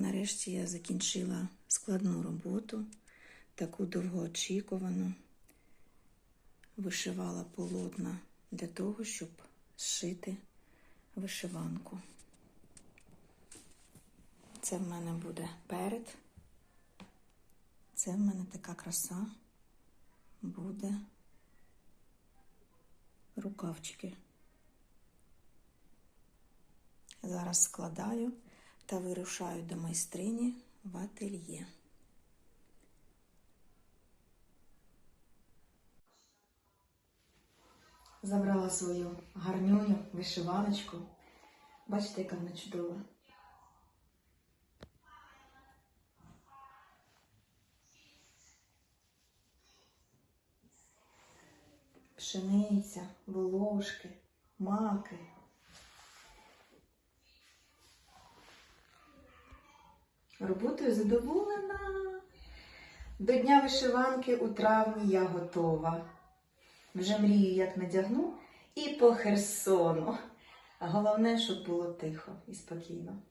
Нарешті я закінчила складну роботу, таку довгоочікувану. Вишивала полотна для того, щоб зшити вишиванку. Це в мене буде перед. Це в мене така краса буде рукавчики. Зараз складаю та вирушаю до майстрині в ательє. Забрала свою гарнюню, вишиваночку. Бачите, яка вона чудова. Пшениця, волошки, маки. Роботою задоволена. До дня вишиванки у травні я готова. Вже мрію, як надягну, і по Херсону. Головне, щоб було тихо і спокійно.